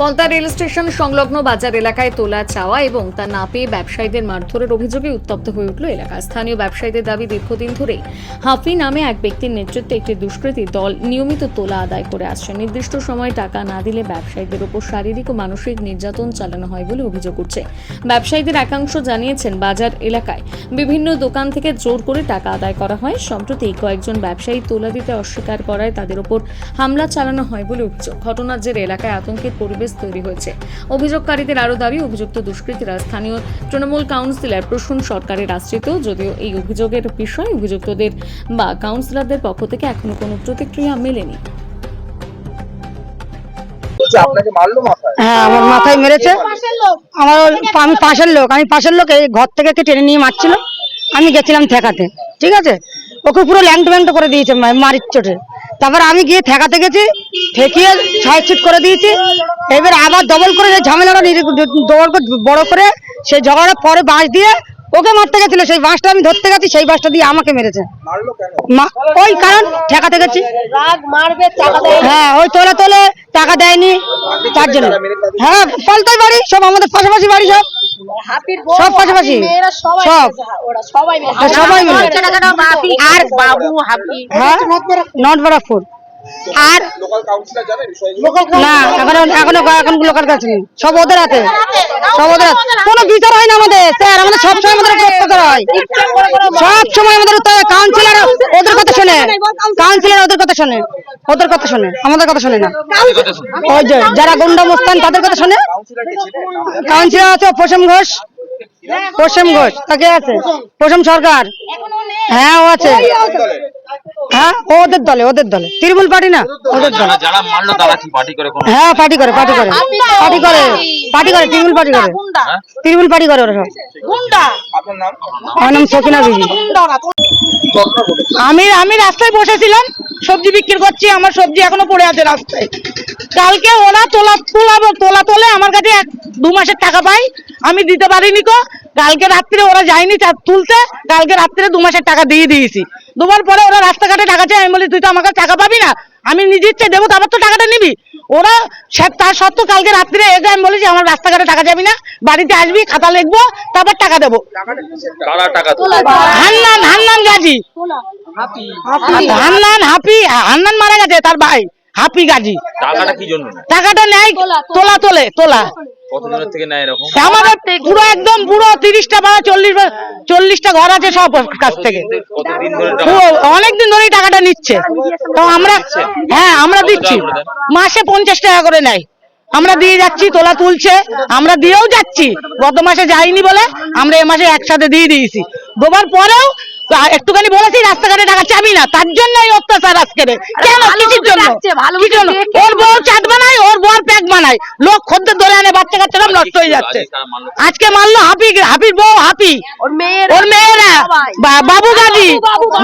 Palta rail station সংলগ্ন বাজার এলাকায় তোলা চাওয়া এবং তা না পেয়ে ব্যবসায়ীদের মারধরের অভিযোগে উত্তপ্ত হয়ে উঠল এলাকা। স্থানীয় ব্যবসায়ীদের দাবি দীর্ঘদিন ধরে হাফি নামে এক ব্যক্তির নেতৃত্বে একটি দুষ্কৃতী দল নিয়মিত তোলা আদায় করে আসছে। নির্দিষ্ট সময়ে টাকা না দিলে ব্যবসায়ীদের উপর শারীরিক ও মানসিক নির্যাতন চালানো হয় বলে অভিযোগ উঠছে। ব্যবসায়ীদের একাংশ জানিয়েছেন, বাজার এলাকায় বিভিন্ন দোকান থেকে জোর করে টাকা আদায় করা হয়। সম্প্রতি কয়েকজন ব্যবসায়ী তোলা দিতে অস্বীকার করায় তাদের উপর হামলা চালানো হয় বলে অভিযোগ। ঘটনার জেরে এলাকায় আতঙ্কের পরিবেশ তৈরি হয়েছে। অভিযোগকারীদের আরও দাবি অভিযুক্ত দুষ্কৃতীরা স্থানীয় তৃণমূল কাউন্সিলর প্রসূন সরকারের আশ্রিত যদিও এই অভিযোগের বিষয়ে অভিযুক্তদের বা কাউন্সিলরদের পক্ষ থেকে এখনও কোনো প্রতিক্রিয়া মেলেনি। হ্যাঁ আমার মাথায় মেরেছে। আমার আমি পাশের লোক আমি পাশের লোক এই ঘর থেকে টেনে নিয়ে মারছিল? আমি গেছিলাম ঠেকাতে ঠিক আছে? ওকে পুরো ল্যাংটো ব্যাংটো করে দিয়েছে মা- মারির চোটে। তারপর আমি গিয়ে ঠেকাতে গেছি ঠেকিয়ে ছয় ছিট করে দিয়েছি। এবার আবার ডবল করে যে ঝামেলাটা ডবল করে বড় করে সেই ঝগড়াটা পরে বাঁশ দিয়ে ওকে মারতে গেছিল। সেই বাঁশটা আমি ধরতে গেছি সেই বাঁশটা দিয়ে আমাকে মেরেছে। মা ওই কারণ ঠেকাতে গেছি। হ্যাঁ ওই তোলে তোলে টাকা দেয়নি তার জন্য। হ্যাঁ পাল্টাই বাড়ি সব আমাদের পাশাপাশি বাড়ি সব। সব পাশাপাশি সব। সবাই মিলে। আর বাবু হ্যাঁ? নট বরাকপুর আর লোকাল কাউন্সিলর জানে বিষয়গুলো না এখন এখনও এখন লোকাল কাছে সব ওদের হাতে। সব ওদের হাতে। কোনো বিচার হয় না আমাদের। স্যার আমাদের সব সময় আমাদের অত্যাচার হয়। সব সময় আমাদের কাউন্সিলর ওদের কথা শোনে। কাউন্সিলর ওদের কথা শোনে। ওদের কথা শোনে। আমাদের কথা শোনে না। ওই যে যারা গুন্ডা মুস্তান তাদের কথা শোনে? কাউন্সিলর আছে প্রসম ঘোষ। প্রসম ঘোষ। তাকে আছে? প্রসম সরকার। হ্যাঁ ও আছে? হ্যাঁ? ওদের দলে ওদের দলে। তৃণমূল পার্টি না? ওদের দলে। যারা যারা মারলো তারা কি পার্টি করে হ্যাঁ পার্টি করে পার্টি করে। পার্টি করে পার্টি করে তৃণমূল পার্টি করে। তৃণমূল পার্টি করে ওরা সব। আপনার নাম? আমার নাম সকিনা বিবি। আমি আমি রাস্তায় বসেছিলাম সবজি বিক্রি করছি আমার সবজি এখনও পড়ে আছে রাস্তায়। কালকে ওরা তোলা তোলা তোলা তোলে আমার কাছে এক দু মাসের টাকা পাই আমি দিতে পারিনি কো কালকে রাত্রে ওরা যায়নি চা- তুলতে কালকে রাত্রে দু মাসের টাকা দিয়ে দিয়েছি। দুবার পরে ওরা রাস্তাঘাটে টাকা চাই আমি বলি তুই তো আমার কাছে টাকা পাবি না। আমি নিজে ইচ্ছে দেবো তারপর তো টাকাটা নিবি। ওরা তার সত্ত্বেও কালকে রাত্রে এসে আমি বলেছি আমার রাস্তাঘাটে টাকা যাবি না বাড়িতে আসবি খাতা লিখব তারপর টাকা দেবো। হান্নান হান্নান গাজী। হান্নান হাফি হান্নান মারা গেছে তার ভাই হাফি গাজী। টাকাটা কি জন্য টাকাটা নেয় তোলা তোলে তোলা। কতজনের থেকে নেয় এরকম? আমাদের পুরো একদম পুরো তিরিশটা বা চল্লিশ চল্লিশটা ঘর আছে সব কাছ থেকে। অনেকদিন ধরেই টাকাটা নিচ্ছে। তো আমরা হ্যাঁ আমরা দিচ্ছি। মাসে পঞ্চাশ টাকা করে নেয়। আমরা দিয়ে যাচ্ছি তোলা তুলছে। আমরা দিয়েও যাচ্ছি। গত মাসে যাইনি বলে আমরা এ মাসে একসাথে দিয়ে দিয়েছি। দেবার পরেও একটুখানি বলেছি রাস্তাঘাটে টাকা চাবি না। তার জন্য এই অত্যাচার আজকে কেন? কিসের জন্য? ওর বউ চাট বানায় ওর বউ প্যাক বানায়। লোক খদ্দের ধরে আনে বাচ্চা কাচ্চা নষ্ট হয়ে যাচ্ছে। আজকে মারলো? আজকে মারলো বউ হাফি ওর মেয়েরা বাবু গাজী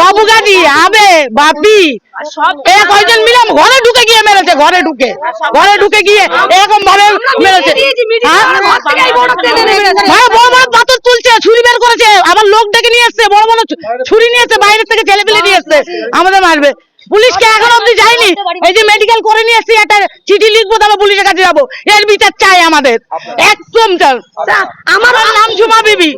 বাবু গাজী আবে বাপি। এরা কয়জন মিলে? ঘরে ঢুকে গিয়ে মেরেছে ঘরে ঢুকে। ঘরে ঢুকে গিয়ে এরকম ভাবে মেরেছে হ্যাঁ? হ্যাঁ, বড় বড় পাথর তুলছে ছুরি বের করেছে আবার লোক ডেকে নিয়ে এসছে বড় বড় ছুরি নিয়ে এসছে বাইরে থেকে ছেলে পেলে নিয়ে এসছে আমাদের মারবে। পুলিশকে এখন অব্দি যায়নি। এই যে মেডিকেল করে নিয়ে এসছি একটা চিঠি লিখব তারপর পুলিশের কাছে যাব। এর বিচার চাই আমাদের। একদম চার আমার নাম ঝুমা বিবি।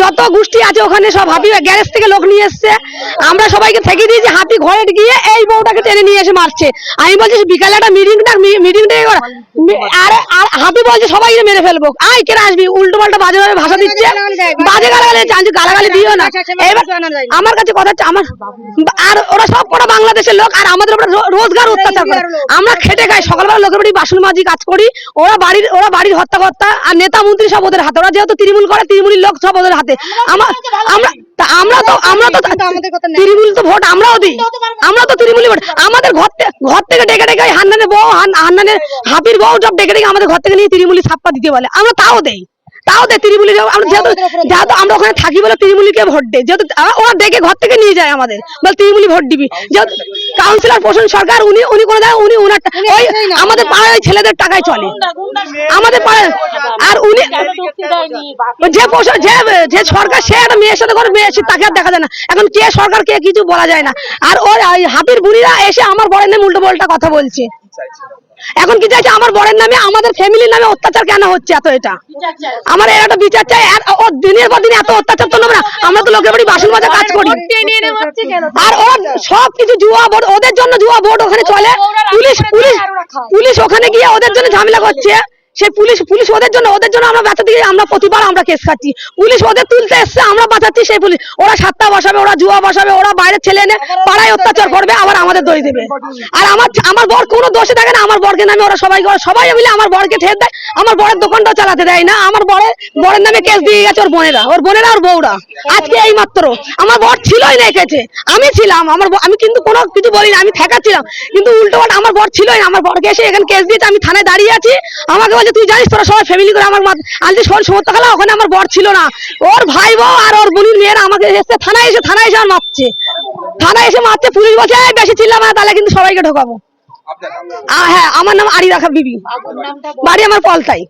যত গোষ্ঠী আছে ওখানে সব গ্যারেজ থেকে লোক নিয়ে এসছে। আমরা সবাইকে থেকে দিয়েছি হাপি ঘরে গিয়ে এই বউটাকে টেনে নিয়ে এসে মারছে। আমি বলছি বিকালে একটা মিটিং ডাক মিটিং ডেকে আরে আর বলছে সবাই মেরে ফেলব। আয় কেন আসবি? উল্টো পাল্টা বাজে বাজে ভাষা দিচ্ছে। বাজে গালাগালি চাঞ্চু গালাগালি দিও না। এবার আমার কাছে কথা হচ্ছে আমার আর ওরা সব কটা বাংলাদেশের লোক আর আমাদের উপরে রোজগার অত্যাচার করে। আমরা খেটে খাই সকালবেলা লোকের বাড়ি বাসন মাঝি কাজ করি ওরা বাড়ির ওরা বাড়ির হত্যা কর্তা আর নেতা মন্ত্রী সব ওদের হাতে। ওরা যেহেতু তৃণমূল করে তৃণমূলের লোক সব ওদের হাতে। আমরা আমরা তো আমরা তো তৃণমূল তো ভোট আমরাও দিই। আমরা তো তৃণমূল ভোট আমাদের ঘর ঘর থেকে ডেকে ডেকে হান্নানের বউ হান্নানের বউ সব ডেকে ডেকে আমাদের ঘর থেকে নিয়ে তৃণমূলী ছাপ্পা দিতে বলে। আমরা তাও দেই। তাও দে তৃণমূলী আমরা যেহেতু যেহেতু আমরা ওখানে থাকি বলে তৃণমূলীকে ভোট দেয় যেহেতু ওরা দেখে ঘর থেকে নিয়ে যায় আমাদের। বলে তৃণমূলী ভোট দিবি। যেহেতু কাউন্সিলর প্রশাসন সরকার উনি উনি করে দেয় উনি ওনার ওই আমাদের পাড়ায় ওই ছেলেদের টাকায় চলে। আমাদের পাড়ায় আর উনি যে পোষণ যে যে সরকার সে একটা মেয়ের সাথে করে মেয়ে তাকে আর দেখা যায় না। এখন কে সরকার কে কিছু বলা যায় না। আর ওই হাপির হাবির বুড়িরা এসে আমার বরের নামে উল্টো পাল্টা কথা বলছে। এখন কি চাইছে? আমার বরের নামে, আমাদের ফ্যামিলির নামে অত্যাচার কেন হচ্ছে এত এটা? আমার এর একটা বিচার চাই। ও দিনের পর দিন এত অত্যাচার তো না আমরা তো লোকের বাড়ি বাসন মাজা কাজ করি। আর ওর সব কিছু জুয়া বোর্ড ওদের জন্য জুয়া বোর্ড ওখানে চলে। পুলিশ পুলিশ পুলিশ ওখানে গিয়ে ওদের জন্য ঝামেলা করছে। সেই পুলিশ পুলিশ ওদের জন্য ওদের জন্য আমরা বাঁচাতে গিয়ে আমরা প্রতিবার আমরা কেস খাচ্ছি। পুলিশ ওদের তুলতে এসছে আমরা বাঁচাচ্ছি সেই পুলিশ। ওরা সাতটা বসাবে ওরা জুয়া বসাবে ওরা বাইরে ছেলে এনে পাড়ায় অত্যাচার করবে আবার আমাদের দই দেবে। আর আমার আমার বর কোনো দোষে থাকে না আমার বরকে নামে ওরা সবাই সবাই মিলে আমার বরকে ঠের দেয় আমার বরের দোকানটাও চালাতে দেয় না আমার বরের বরের নামে কেস দিয়ে গেছে ওর বোনেরা ওর বোনেরা আর বউরা। আজকে এই মাত্র আমার বর ছিলই না এসেছে আমি ছিলাম আমার আমি কিন্তু কোনো কিছু বলি না আমি ঠেকাচ্ছিলাম কিন্তু উল্টো আমার বর ছিলই না আমার বরকে এসে এখানে কেস দিয়েছে আমি থানায় দাঁড়িয়ে আছি আমাকে বলছে তুই জানিস তোরা সবাই ফ্যামিলি করে আমার মা- আজকে যে শোন সমর্থ খেলা ওখানে আমার বর ছিল না। ওর ভাই বউ আর ওর বোনের মেয়েরা আমাকে এসে থানায় এসে থানায় এসে আর মারছে। থানায় এসে মারছে পুলিশ বলছে বেশি চিল্লা না তাহলে কিন্তু সবাইকে ঢোকাবো। হ্যাঁ আমার নাম আরি রাখা বিবি বাড়ি আমার পলতাই।